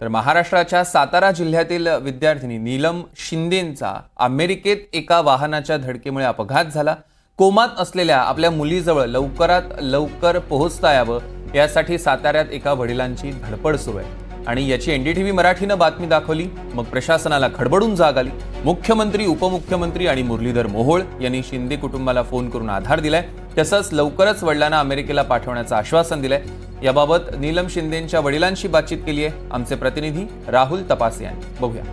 तर महाराष्ट्राच्या सातारा जिल्ह्यातील विद्यार्थिनी नीलम शिंदेंचा अमेरिकेत एका वाहनाच्या धडकेमुळे अपघात झाला. कोमात असलेल्या आपल्या मुलीजवळ लवकरात लवकर पोहोचता यावं यासाठी साताऱ्यात एका वडिलांची धडपड सुरू आहे. आणि याची एनडीटीव्ही मराठीनं बातमी दाखवली. मग प्रशासनाला खडबडून जाग आली. मुख्यमंत्री उपमुख्यमंत्री आणि मुरलीधर मोहोळ यांनी शिंदे कुटुंबाला फोन करून आधार दिलाय. तसंच लवकरच वडिलांना अमेरिकेला पाठवण्याचं आश्वासन दिलंय. याबाबत नीलम शिंदेंच्या वडिलांशी बातचीत केली आहे. आमचे प्रतिनिधी राहुल तपासे यांनी. बघूया.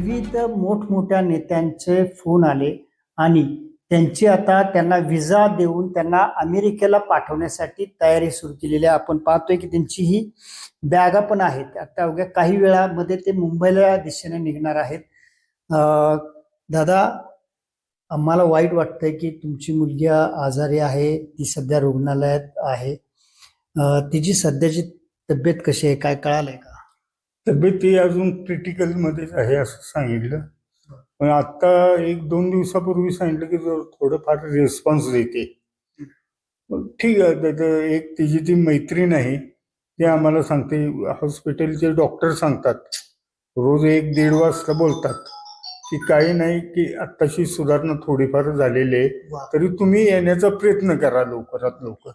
विविध मोठमोठ्या नेत्यांचे फोन आले आणि त्यांची आता त्यांना विजा देऊन त्यांना अमेरिकेला पाठवण्यासाठी तयारी सुरू केलेली आहे. आपण पाहतोय की त्यांची ही बॅगा पण आहेत. आता अवघ्या काही वेळामध्ये ते मुंबईला दिशेने निघणार आहेत. दादा आम्हाला वाईट वाटतंय की तुमची मुलगी आजारी आहे. ती सध्या रुग्णालयात आहे. तिची सध्याची तब्येत कशी आहे? काय कळालंय का? तब्येत ती अजून क्रिटिकल मध्येच आहे असं सांगितलं. पण आता एक दोन दिवसापूर्वी सांगितलं की जर थोडंफार रिस्पॉन्स देते. ठीक आहे त्याचं एक तिची ती मैत्रीण आहे ते आम्हाला सांगते. हॉस्पिटलचे डॉक्टर सांगतात. रोज एक दीड वाजता बोलतात की काही नाही की आत्ताशी सुधारणा थोडीफार झालेली आहे. तरी तुम्ही येण्याचा प्रयत्न करा लवकरात लवकर.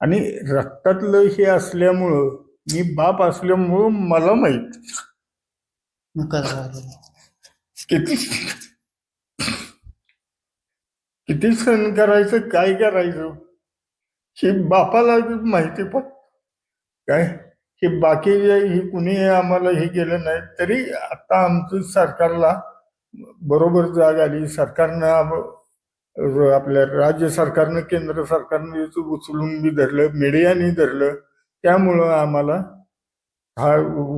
आणि रक्तातलं हे असल्यामुळं मी बाप असल्यामुळं मला माहीत. किती किती सण करायचं काय करायचं हे बापाला माहिती पण. काय? हे बाकी हे कुणी आम्हाला हे केलं नाही तरी आता आमचं सरकारला बरोबर जाग आली. सरकारनं आपल्या राज्य सरकारनं केंद्र सरकारनं याचं उचलून बी धरलं मीडियाने धरलं. त्यामुळं आम्हाला हा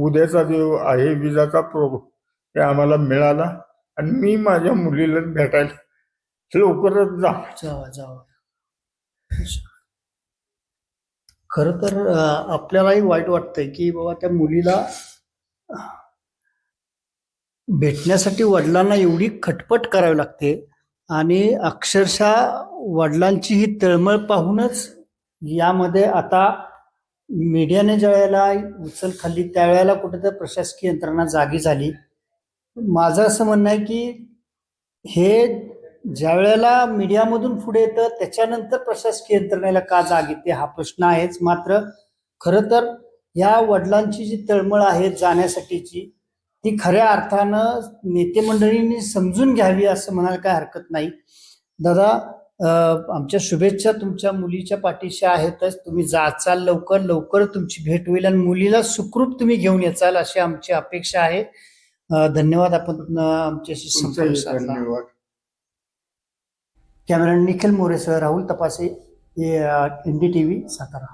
उद्याचा जो आहे विजाचा प्रो ते आम्हाला मिळाला. आणि मी माझ्या मुलीला भेटायला लवकरच जा. जावा जावा. खर तर आपल्यालाही वाईट वाटतंय की बाबा त्या मुलीला भेटण्यासाठी वडिलांना एवढी खटपट करावी लागते. आणि अक्षरशः वडिलांची ही तळमळ पाहूनच यामध्ये आता मीडियाने ज्या वेळेला उचल खाल्ली त्यावेळेला कुठेतरी प्रशासकीय यंत्रणा जागी झाली. माझं असं म्हणणं आहे की हे ज्या वेळेला मीडियामधून पुढे येतं त्याच्यानंतर प्रशासकीय यंत्रणेला का जाग येते हा प्रश्न आहेच. मात्र खरं तर या वडिलांची जी तळमळ आहे जाण्यासाठीची ती खऱ्या अर्थानं नेते मंडळींनी समजून घ्यावी असं म्हणायला काय हरकत नाही. दादा अं, आमच्या शुभेच्छा तुमच्या मुलीच्या पाठीशी आहेतच. तुम्ही जाचाल लवकर लवकर तुमची भेट होईल आणि मुलीला सुखरूप तुम्ही घेऊन येचाल अशी आमची अपेक्षा आहे. धन्यवाद आपण आमच्याशी संपर्क साधला. Camera Nikhil मोरेसह Rahul Tapase N D T V Satara.